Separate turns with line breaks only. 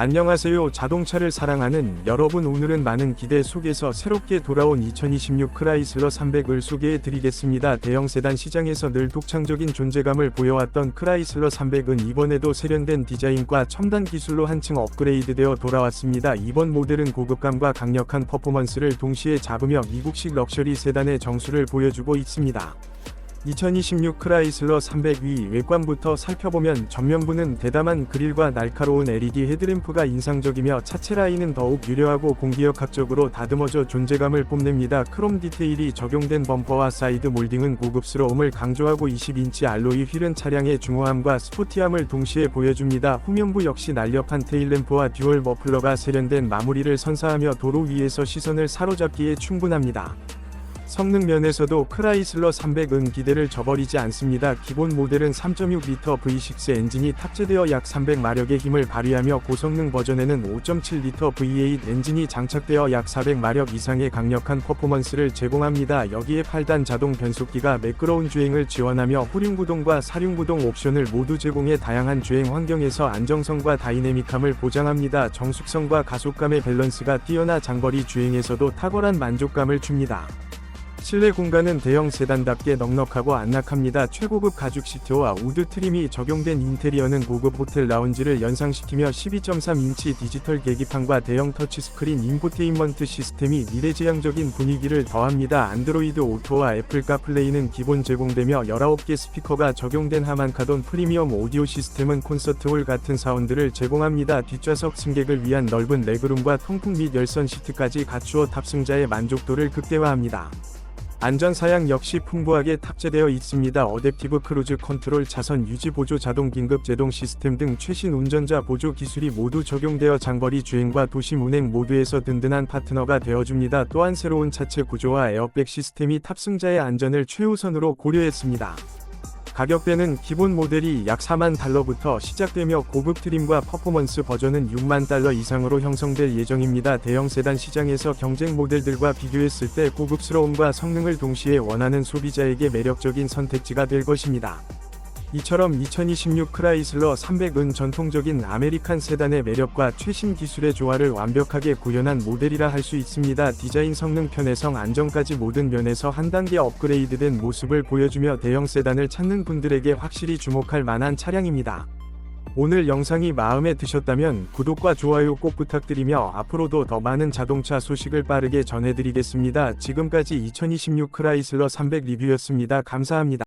안녕하세요. 자동차를 사랑하는 여러분 오늘은 많은 기대 속에서 새롭게 돌아온 2026 크라이슬러 300을 소개해 드리겠습니다. 대형 세단 시장에서 늘 독창적인 존재감을 보여왔던 크라이슬러 300은 이번에도 세련된 디자인과 첨단 기술로 한층 업그레이드되어 돌아왔습니다. 이번 모델은 고급감과 강력한 퍼포먼스를 동시에 잡으며 미국식 럭셔리 세단의 정수를 보여주고 있습니다. 2026 크라이슬러 300위 외관부터 살펴보면 전면부는 대담한 그릴과 날카로운 LED 헤드램프가 인상적이며 차체 라인은 더욱 유려하고 공기역학적으로 다듬어져 존재감을 뽐냅니다. 크롬 디테일이 적용된 범퍼와 사이드 몰딩은 고급스러움을 강조하고 20인치 알로이 휠은 차량의 중후함과 스포티함을 동시에 보여줍니다. 후면부 역시 날렵한 테일램프와 듀얼 머플러가 세련된 마무리를 선사하며 도로 위에서 시선을 사로잡기에 충분합니다. 성능 면에서도 크라이슬러 300은 기대를 저버리지 않습니다. 기본 모델은 3.6L V6 엔진이 탑재되어 약 300마력의 힘을 발휘하며 고성능 버전에는 5.7L V8 엔진이 장착되어 약 400마력 이상의 강력한 퍼포먼스를 제공합니다. 여기에 8단 자동 변속기가 매끄러운 주행을 지원하며 후륜구동과 사륜구동 옵션을 모두 제공해 다양한 주행 환경에서 안정성과 다이내믹함을 보장합니다. 정숙성과 가속감의 밸런스가 뛰어나 장거리 주행에서도 탁월한 만족감을 줍니다. 실내 공간은 대형 세단답게 넉넉하고 안락합니다. 최고급 가죽 시트와 우드 트림이 적용된 인테리어는 고급 호텔 라운지를 연상시키며 12.3인치 디지털 계기판과 대형 터치스크린 인포테인먼트 시스템이 미래지향적인 분위기를 더합니다. 안드로이드 오토와 애플 카플레이는 기본 제공되며 19개 스피커가 적용된 하만카돈 프리미엄 오디오 시스템은 콘서트홀 같은 사운드를 제공합니다. 뒷좌석 승객을 위한 넓은 레그룸과 통풍 및 열선 시트까지 갖추어 탑승자의 만족도를 극대화합니다. 안전사양 역시 풍부하게 탑재되어 있습니다. 어댑티브 크루즈 컨트롤 차선 유지 보조 자동 긴급 제동 시스템 등 최신 운전자 보조 기술이 모두 적용되어 장거리 주행과 도심 운행 모두에서 든든한 파트너가 되어줍니다. 또한 새로운 차체 구조와 에어백 시스템이 탑승자의 안전을 최우선으로 고려했습니다. 가격대는 기본 모델이 약 4만 달러부터 시작되며 고급 트림과 퍼포먼스 버전은 6만 달러 이상으로 형성될 예정입니다. 대형 세단 시장에서 경쟁 모델들과 비교했을 때 고급스러움과 성능을 동시에 원하는 소비자에게 매력적인 선택지가 될 것입니다. 이처럼 2026 크라이슬러 300은 전통적인 아메리칸 세단의 매력과 최신 기술의 조화를 완벽하게 구현한 모델이라 할 수 있습니다. 디자인 성능 편의성 안정까지 모든 면에서 한 단계 업그레이드된 모습을 보여주며 대형 세단을 찾는 분들에게 확실히 주목할 만한 차량입니다. 오늘 영상이 마음에 드셨다면 구독과 좋아요 꼭 부탁드리며 앞으로도 더 많은 자동차 소식을 빠르게 전해드리겠습니다. 지금까지 2026 크라이슬러 300 리뷰였습니다. 감사합니다.